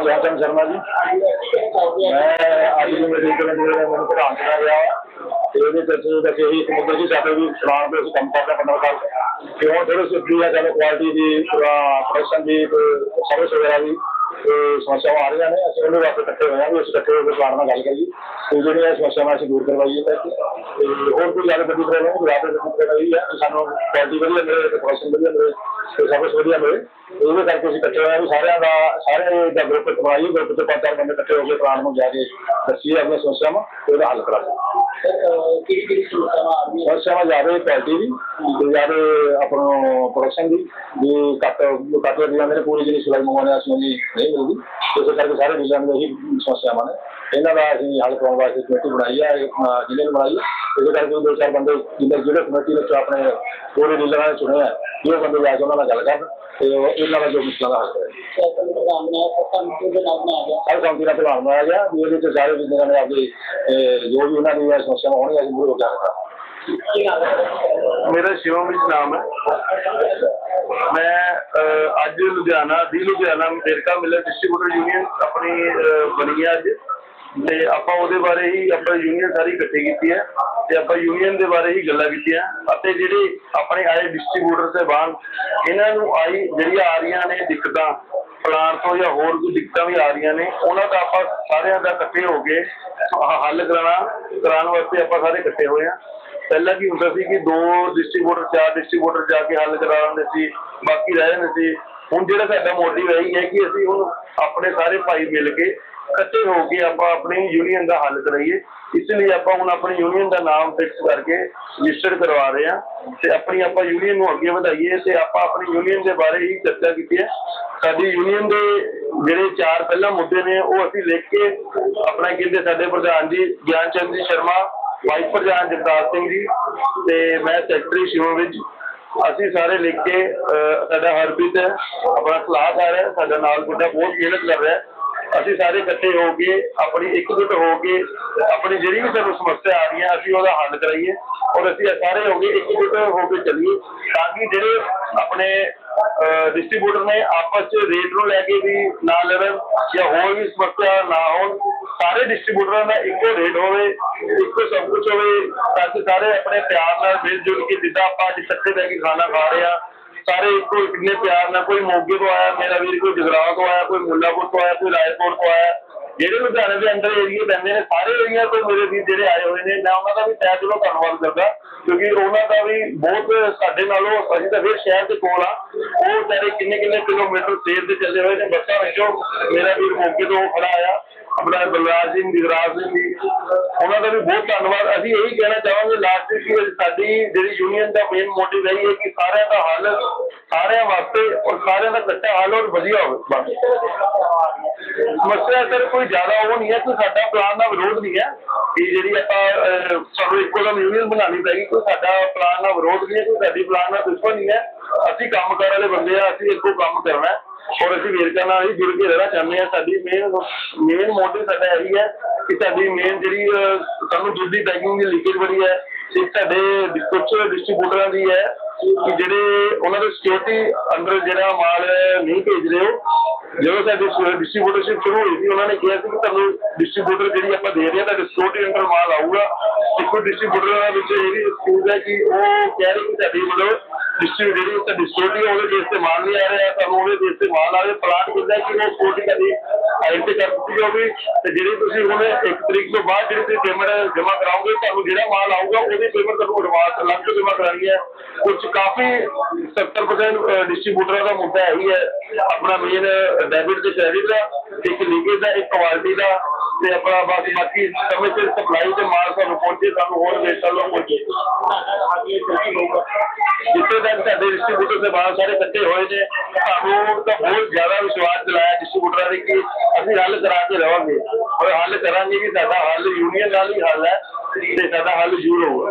ਨਾਮ ਜੋਹਨ ਸ਼ਰਮਾ ਜੀ ਮੈਂ ਅੱਜ ਨੂੰ ਮੇਰੇ ਕੋਲ ਜਿਹੜੇ ਮੈਨੂੰ ਪ੍ਰਧਾਨ ਕੀਤਾ ਗਿਆ ਤੇ ਉਹਦੇ ਵਿੱਚ ਜਿਹੜਾ ਕਿ ਇਹੀ ਮੁੱਦਾ ਜੀ ਸਾਡੇ ਵੀ ਸਲਾਮ ਦੇ ਅਸੀਂ ਕੰਮ ਕਰਦੇ ਹਾਂ ਪੰਦਰਾਂ ਸਾਲ ਤੇ ਹੁਣ ਥੋੜੀ ਸੁਧਰੀ ਹੈ ਸਾਨੂੰ ਕੁਆਲਿਟੀ ਦੀ ਪ੍ਰੋਡਕਸ਼ਨ ਦੀ ਸਰਵਿਸ ਵਗੈਰਾ ਦੀ ਤੇ ਸਮੱਸਿਆਵਾਂ ਆ ਰਹੀਆਂ ਨੇ ਅਸੀਂ ਉਹਦੇ ਵਾਸਤੇ ਇਕੱਠੇ ਹੋਏ ਹਾਂ ਵੀ ਅਸੀਂ ਇਕੱਠੇ ਹੋ ਕੇ ਪਲਾਨ ਨਾਲ ਗੱਲ ਕਰੀਏ ਤੇ ਜਿਹੜੀਆਂ ਸਮੱਸਿਆਵਾਂ ਅਸੀਂ ਦੂਰ ਕਰਵਾਈਏ ਤਾਂ ਕਿ ਤੇ ਹੋਰ ਕੋਈ ਜ਼ਿਆਦਾ ਵੱਡੀ ਪ੍ਰੋਬਲਮ ਨਹੀਂ ਜ਼ਿਆਦਾ ਵੱਡੀ ਪ੍ਰੋਬਲਮ ਇਹ ਹੈ ਕਿ ਸਾਨੂੰ ਕੁਆਲਿਟੀ ਵਧੀਆ ਮਿਲੇ ਤੇ ਪ੍ਰੋਡਕਸ਼ਨ ਵਧੀਆ ਮਿਲੇ ਤੇ ਸਰਵਿਸ ਵਧੀਆ ਮਿਲੇ ਉਹਦੇ ਕਰਕੇ ਅਸੀਂ ਇਕੱਠੇ ਹੋਏ ਹਾਂ ਸਾਰਿਆਂ ਦਾ ਸਾਰੇ ਦਾ ਗਰੁੱਪ ਬਣਾਈਏ ਗਰੁੱਪ ਚ ਪੰਜ ਚਾਰ ਬੰਦੇ ਇਕੱਠੇ ਹੋ ਕੇ ਪਲਾਨ ਨੂੰ ਜਾ। ਕੇ ਦੱਸੀਏ ਆਪਣੀਆਂ ਸਮੱਸਿਆਵਾਂ ਤੇ ਉਹਦਾ ਹੱਲ ਕਰਾਂਗੇ ਕਿਹੜੀ ਕਿਹੜੀ ਸਮੱਸਿਆਵਾਂ ਆ ਰਹੀਆਂ? ਸਮੱਸਿਆਵਾਂ ਜ਼ਿਆਦਾ ਕੁਆਲਿਟੀ ਦੀ ਤੇ ਜ਼ਿਆਦਾ ਆਪਣਾ ਪ੍ਰੋਡਕਸ਼ਨ ਦੀ। ਵੀ ਘੱਟ ਘੱਟ ਲੱਗ ਜਾਂਦੇ ਨੇ ਪੂਰੀ ਜਿਹੜੀ ਸਿਲਾਈ ਹਾਂ ਅਸੀਂ ਉਹਦੀ ਨਹੀਂ ਮਿਲਦੀ। ਇਸੇ ਕਰਕੇ ਸਾਰੇ ਡੀਲਰਾਂ ਦੀ ਇਹੀ ਸਮੱਸਿਆਵਾਂ ਨੇ। ਇਹਨਾਂ ਦਾ ਅਸੀਂ ਹੱਲ ਕਰਾਉਣ ਵਾਸਤੇ ਕਮੇਟੀ ਬਣਾਈ ਹੈ ਜ਼ਿਲ੍ਹੇ ਨੇ ਬਣਾਈ ਹੈ। ਇਹਦੇ ਕਰਕੇ ਦੋ ਚਾਰ ਬੰਦੇ ਜਿਹੜੇ ਜਿਹੜੇ ਕਮੇਟੀ ਵਿੱਚ ਆਪਣੇ ਪੂਰੇ ਡੀਲਰਾਂ ਨੇ ਚੁਣੇ ਆ ਇਹ ਬੰਦੇ ਜਾ ਕੇ ਉਹਨਾਂ ਨਾਲ ਗੱਲ ਕਰਨ, ਤੇ ਉਹ ਇਹਨਾਂ ਦਾ ਜੋ ਮੁਸ਼ਕਲਾਂ ਦਾ ਹੱਲ ਕਰੇ। ਸ਼ਾਸਨ ਪ੍ਰਧਾਨ ਨੇ ਸੰਤ ਦੇ ਨਾਲ ਆ ਗਿਆ ਹਰ ਸੰਤੀ ਦਾ ਪ੍ਰਧਾਨ ਬਣਾਇਆ ਗਿਆ, ਵੀ ਇਹਦੇ ਵਿੱਚ ਸਾਰੇ ਡੀਲਰਾਂ ਨੇ ਆਪਣੀ ਜੋ ਵੀ ਉਹਨਾਂ ਦੀਆਂ ਸਮੱਸਿਆਵਾਂ ਹੋਣਗੀਆਂ, ਅਸੀਂ ਮੂਹਰੇ ਹੋ ਕੇ ਮੇਰਾ ਸ਼ਿਵਮ ਵਿੱਚ ਨਾਮ ਹੈ। ਮੈਂ ਅੱਜ ਲੁਧਿਆਣਾ, ਦੀ ਲੁਧਿਆਣਾ ਵੇਰਕਾ ਮਿਲਰ ਡਿਸਟ੍ਰੀਬਿਊਟਰ ਯੂਨੀਅਨ ਆਪਣੀ ਬਣੀ ਅੱਜ। ਤੇ ਆਪਾਂ ਉਹਦੇ ਬਾਰੇ ਹੀ, ਆਪਾਂ ਯੂਨੀਅਨ ਸਾਰੀ ਇਕੱਠੀ ਕੀਤੀ ਹੈ। ਤੇ ਆਪਾਂ ਯੂਨੀਅਨ ਦੇ ਬਾਰੇ ਹੀ ਗੱਲਾਂ ਕੀਤੀਆਂ ਅਤੇ ਜਿਹੜੇ ਆਪਣੇ ਆਏ ਡਿਸਟ੍ਰੀਬਿਊਟਰ ਸਹਿਬਾਨ ਇਹਨਾਂ ਨੂੰ ਆਈ ਜਿਹੜੀਆਂ ਆ ਰਹੀਆਂ ਨੇ ਦਿੱਕਤਾਂ ਪਲਾਨ ਤੋਂ ਜਾਂ ਹੋਰ ਕੋਈ ਦਿੱਕਤਾਂ ਵੀ ਆ ਰਹੀਆਂ ਨੇ, ਉਹਨਾਂ ਦਾ ਆਪਾਂ ਸਾਰਿਆਂ ਦਾ ਇਕੱਠੇ ਹੋ ਕੇ ਹੱਲ ਕਰਾਉਣਾ, ਕਰਾਉਣ ਵਾਸਤੇ ਆਪਾਂ ਸਾਰੇ ਇਕੱਠੇ ਹੋਏ ਆ ਪਹਿਲਾਂ ਕੀ ਹੁੰਦਾ ਸੀ ਕਿ ਦੋ ਡਿਸਟ੍ਰੀਬਿਊਟਰ ਚਾਰ ਡਿਸਟ੍ਰੀਬਿਊਟਰ ਜਾ ਕੇ ਹੱਲ ਕਰਾ ਲੈਂਦੇ ਸੀ, ਬਾਕੀ ਰਹਿ ਜਾਂਦੇ ਸੀ। ਹੁਣ ਜਿਹੜਾ ਸਾਡਾ ਮੋਟਿਵ ਹੈ ਹੈ ਕਿ ਅਸੀਂ ਹੁਣ ਆਪਣੇ ਸਾਰੇ ਭਾਈ ਮਿਲ ਕੇ ਇਕੱਠੇ ਹੋ ਕੇ ਆਪਾਂ ਆਪਣੀ ਯੂਨੀਅਨ ਦਾ ਹੱਲ ਕਰਾਈਏ। ਇਸ ਲਈ ਆਪਾਂ ਹੁਣ ਆਪਣੀ ਯੂਨੀਅਨ ਦਾ ਨਾਮ ਫਿਕਸ ਕਰਕੇ ਰਜਿਸਟਰ ਕਰਵਾ ਰਹੇ ਹਾਂ ਤੇ ਆਪਣੀ ਆਪਾਂ ਯੂਨੀਅਨ ਨੂੰ ਅੱਗੇ ਵਧਾਈਏ ਤੇ ਆਪਾਂ ਆਪਣੀ ਯੂਨੀਅਨ ਦੇ ਬਾਰੇ ਹੀ ਚਰਚਾ ਕੀਤੀ ਹੈ। ਸਾਡੀ ਯੂਨੀਅਨ ਦੇ ਜਿਹੜੇ ਚਾਰ ਪਹਿਲਾ ਮੁੱਦੇ ਨੇ, ਉਹ ਅਸੀਂ ਲਿਖ ਕੇ ਆਪਣਾ ਕਹਿੰਦੇ ਸਾਡੇ ਪ੍ਰਧਾਨ ਜੀ ਗਿਆਨ ਚੰਦ ਜੀ ਸ਼ਰਮਾ, ਵਾਈਸ ਪ੍ਰਧਾਨ ਜਗਤਾਰ ਸਿੰਘ ਜੀ ਤੇ ਮੈਂ ਸੈਕਟਰੀ ਸ਼ਿਵਮ ਵਿੱਚ। ਅਸੀਂ ਸਾਰੇ ਲਿਖ ਕੇ ਸਾਡਾ ਹਰਪ੍ਰੀਤ ਹੈ, ਆਪਣਾ ਸਲਾਹਕਾਰ ਹੈ, ਸਾਡਾ ਨਾਲ ਮੁੰਡਾ ਬਹੁਤ ਮਿਹਨਤ ਕਰ ਰਿਹਾ ਹੈ। ਅਸੀਂ ਸਾਰੇ ਇਕੱਠੇ ਹੋ ਕੇ, ਆਪਣੀ ਇੱਕਜੁੱਟ ਹੋ ਕੇ, ਆਪਣੀ ਜਿਹੜੀ ਵੀ ਸਾਨੂੰ ਸਮੱਸਿਆ ਆ ਰਹੀ ਹੈ, ਅਸੀਂ ਉਹਦਾ ਹੱਲ ਕਰਾਈਏ ਔਰ ਅਸੀਂ ਸਾਰੇ ਹੋ ਕੇ ਇੱਕਜੁੱਟ ਹੋ ਕੇ ਚੱਲੀਏ ਤਾਂ ਕਿ ਜਿਹੜੇ ਆਪਣੇ ਡਿਸਟ੍ਰੀਬਿਊਟਰ ਨੇ ਆਪਸ ਚ ਰੇਟ ਨੂੰ ਲੈ ਕੇ ਵੀ ਨਾ ਲੜਨ ਜਾਂ ਹੋਰ ਵੀ ਸਮੱਸਿਆ ਨਾ ਹੋਣ, ਸਾਰੇ ਡਿਸਟ੍ਰੀਬਿਊਟਰਾਂ ਦਾ ਇੱਕੋ ਰੇਟ ਹੋਵੇ, ਇੱਕੋ ਸਭ ਕੁਝ ਹੋਵੇ, ਤਾਂ ਕਿ ਸਾਰੇ ਆਪਣੇ ਪਿਆਰ ਨਾਲ ਮਿਲ ਜੁਲ ਕੇ ਜਿੱਦਾਂ ਆਪਾਂ ਅੱਜ ਇਕੱਠੇ ਬਹਿ ਕੇ ਖਾਣਾ ਖਾ ਰਹੇ ਆ ਸਾਰੇ ਇੱਕੋ ਇੰਨੇ ਪਿਆਰ ਨਾਲ ਕੋਈ ਮੋਗੇ ਤੋਂ ਆਇਆ, ਮੇਰਾ ਵੀਰ ਕੋਈ ਜਗਰਾਉਂ ਤੋਂ ਆਇਆ, ਕੋਈ ਮੁੱਲਾਪੁਰ ਤੋਂ ਆਇਆ, ਕੋਈ ਰਾਏਪੁਰ ਤੋਂ ਆਇਆ। ਜਿਹੜੇ ਲੁਧਿਆਣੇ ਦੇ ਅੰਦਰ ਏਰੀਏ ਪੈਂਦੇ ਨੇ, ਸਾਰੇ ਏਰੀਆ ਤੋਂ ਮੇਰੇ ਵੀਰ ਜਿਹੜੇ ਆਏ ਹੋਏ ਨੇ, ਮੈਂ ਉਹਨਾਂ ਦਾ ਵੀ ਤਹਿ ਦਿਲੋਂ ਧੰਨਵਾਦ ਕਰਦਾ, ਕਿਉਂਕਿ ਉਹਨਾਂ ਦਾ ਵੀ ਬਹੁਤ ਸਾਡੇ ਨਾਲੋਂ, ਅਸੀਂ ਤਾਂ ਫਿਰ ਸ਼ਹਿਰ ਦੇ ਕੋਲ ਆ ਉਹ ਵਿਚਾਰੇ ਕਿੰਨੇ ਕਿੰਨੇ ਕਿਲੋਮੀਟਰ ਸੇਰ ਦੇ ਚੱਲੇ ਹੋਏ ਨੇ, ਬੱਸਾਂ ਵਿੱਚੋਂ ਮੇਰਾ ਵੀਰ ਮੋਗੇ ਤੋਂ ਖੜਾ ਆਇਆ। ਆਪਣਾ ਬਲਰਾਜ ਸਿੰਘ, ਜਗਰਾਜ ਸਿੰਘ ਜੀ, ਉਹਨਾਂ ਦਾ ਵੀ ਬਹੁਤ ਧੰਨਵਾਦ। ਅਸੀਂ ਇਹੀ ਕਹਿਣਾ ਚਾਹਾਂਗੇ ਲਾਸਟ ਕਿ ਸਾਡੀ ਜਿਹੜੀ ਯੂਨੀਅਨ ਦਾ ਮੇਨ ਮੋਟਿਵ ਇਹ ਹੈ ਕਿ ਸਾਰਿਆਂ ਦਾ ਹੱਲ, ਸਾਰਿਆਂ ਵਾਸਤੇ ਔਰ ਸਾਰਿਆਂ ਦਾ ਇਕੱਠਾ ਹੱਲ ਔਰ ਵਧੀਆ ਹੋਵੇ ਸਮੱਸਿਆ ਸਰ ਕੋਈ ਜ਼ਿਆਦਾ ਉਹ ਨਹੀਂ ਹੈ ਕਿ ਸਾਡਾ ਪਲਾਨ ਦਾ ਵਿਰੋਧ ਨਹੀਂ ਹੈ, ਕਿ ਜਿਹੜੀ ਆਪਾਂ ਸਾਨੂੰ ਇੱਕੋ ਦਮ ਯੂਨੀਅਨ ਬਣਾਉਣੀ ਪੈਗੀ ਕੋਈ ਸਾਡਾ ਪਲਾਨ ਦਾ ਵਿਰੋਧ ਨਹੀਂ ਹੈ, ਕੋਈ ਸਾਡੀ ਪਲਾਨ ਦਾ ਦੁਸ਼ਮਣ ਨਹੀਂ ਹੈ। ਅਸੀਂ ਕੰਮ ਕਰਨ ਵਾਲੇ ਬੰਦੇ ਆ ਅਸੀਂ ਇੱਕੋ ਕੰਮ ਕਰਨਾ ਹੈ। ਔਰ ਅਸੀਂ ਵੇਰਕਾ ਨਾਲ ਹੀ ਜੁੜ ਕੇ ਰਹਿਣਾ ਚਾਹੁੰਦੇ ਹਾਂ। ਸਾਡੀ ਮੇਨ ਮੇਨ ਮੋਟਿਵ ਸਾਡਾ ਇਹੀ ਹੈ ਕਿ ਸਾਡੀ ਮੇਨ ਜਿਹੜੀ ਸਾਨੂੰ ਦੁੱਧ ਦੀ ਪੈਕਿੰਗ ਦੀ ਲੀਕੇਜ ਬੜੀ ਹੈ। ਇੱਕ ਸਾਡੇ ਕੁਝ ਡਿਸਟ੍ਰੀਬਿਊਟਰਾਂ ਦੀ ਹੈ ਕਿ ਜਿਹੜੇ ਉਹਨਾਂ ਦੇ ਸਿਕਿਉਰਿਟੀ ਅੰਦਰ ਜਿਹੜਾ ਮਾਲ ਨਹੀਂ ਭੇਜ ਰਹੇ ਹੋ ਜਦੋਂ ਸਾਡੀ ਡਿਸਟ੍ਰੀਬਿਊਟਰਸ਼ਿਪ ਸ਼ੁਰੂ ਹੋਈ ਸੀ, ਉਹਨਾਂ ਨੇ ਕਿਹਾ ਸੀ ਕਿ ਤੁਹਾਨੂੰ ਡਿਸਟ੍ਰੀਬਿਊਟਰ ਜਿਹੜੀ ਆਪਾਂ ਦੇ ਰਹੇ ਹਾਂ ਤਾਂ ਸਿਕਿਉਰਿਟੀ ਅੰਦਰ ਮਾਲ ਆਊਗਾ। ਇੱਕ ਡਿਸਟ੍ਰੀਬਿਊਟਰ ਵਿੱਚ ਇਹ ਵੀ ਐਕਸਕਿਊਜ਼ ਹੈ ਕਿ ਉਹ ਕਹਿ ਰਹੇ ਕਿ ਸਾਡੀ ਮਤਲਬ ਡਿਸਟ੍ਰੀ ਜਿਹੜੀ ਸਾਡੀ ਸਿਕਿਉਰਿਟੀ ਉਹਦੇ ਬੇਸ ਤੇ ਮਾਲ ਨਹੀਂ ਆ ਰਿਹਾ ਤੁਹਾਨੂੰ ਉਹਦੇ ਬੇਸ ਤੇ ਮਾਲ ਆਵੇ ਪਲਾਟ ਕਿੰਦਾ ਕਿ ਉਹ ਸਿਕਿਉਰਿਟੀ ਕਦੀ ਆਇਡੈਂਟੀ ਕਰ ਦਿੱਤੀ ਜਾਊਗੀ ਤੇ ਜਿਹੜੀ ਤੁਸੀਂ ਹੁਣ ਇੱਕ ਤਰੀਕ ਤੋਂ ਬਾਅਦ ਜਿਹੜੀ ਤੁਸੀਂ ਪੇਮੈਂਟ ਜਮ੍ਹਾਂ ਕਰਾਓਗੇ, ਤੁਹਾਨੂੰ ਜਿਹੜਾ ਮਾਲ ਆਊਗਾ, ਉਹਦੀ ਪੇਮੈਂਟ ਤੁਹਾਨੂੰ ਐਡਵਾਂਸ ਅਲੱਗ ਤੋਂ ਜਮ੍ਹਾਂ ਕਰਾਣੀ ਹੈ। ਕੁਝ ਕਾਫੀ 70% ਡਿਸਟ੍ਰੀਬਿਊਟਰਾਂ ਦਾ ਮੁੱਦਾ ਇਹੀ ਹੈ, ਆਪਣਾ ਮੇਨ ਡੈਬਿਟ ਤੇ ਕ੍ਰੈਡਿਟ ਦਾ, ਇੱਕ ਲੀਕੇਜ ਦਾ, ਇੱਕ ਕੁਆਲਿਟੀ ਦਾ ਤੇ ਆਪਣਾ ਬਾਕੀ ਬਾਕੀ ਸਮੇਂ ਸਿਰ ਸਪਲਾਈ ਤੇ ਮਾਲ ਸਾਨੂੰ ਪਹੁੰਚੇ, ਸਾਨੂੰ ਹੋਰ ਵੇਚਣ ਨੂੰ ਪਹੁੰਚੇ। ਜਿੱਥੇ ਤੱਕ ਸਾਡੇ ਡਿਸਟ੍ਰੀਬਿਊਟਰ ਦੇ ਬਾਹਰ ਸਾਰੇ ਇਕੱਠੇ ਹੋਏ ਨੇ, ਸਾਨੂੰ ਤਾਂ ਬਹੁਤ ਜ਼ਿਆਦਾ ਵਿਸ਼ਵਾਸ ਦਿਲਾਇਆ ਡਿਸਟ੍ਰੀਬਿਊਟਰਾਂ ਨੇ ਕਿ ਅਸੀਂ ਹੱਲ ਕਰਾ ਕੇ ਰਵਾਂਗੇ ਔਰ ਹੱਲ ਕਰਾਂਗੇ ਕਿ ਸਾਡਾ ਹੱਲ ਯੂਨੀਅਨ ਨਾਲ ਹੀ ਹੱਲ ਹੈ ਤੇ ਸਾਡਾ ਹੱਲ ਜ਼ਰੂਰ ਹੋਊਗਾ।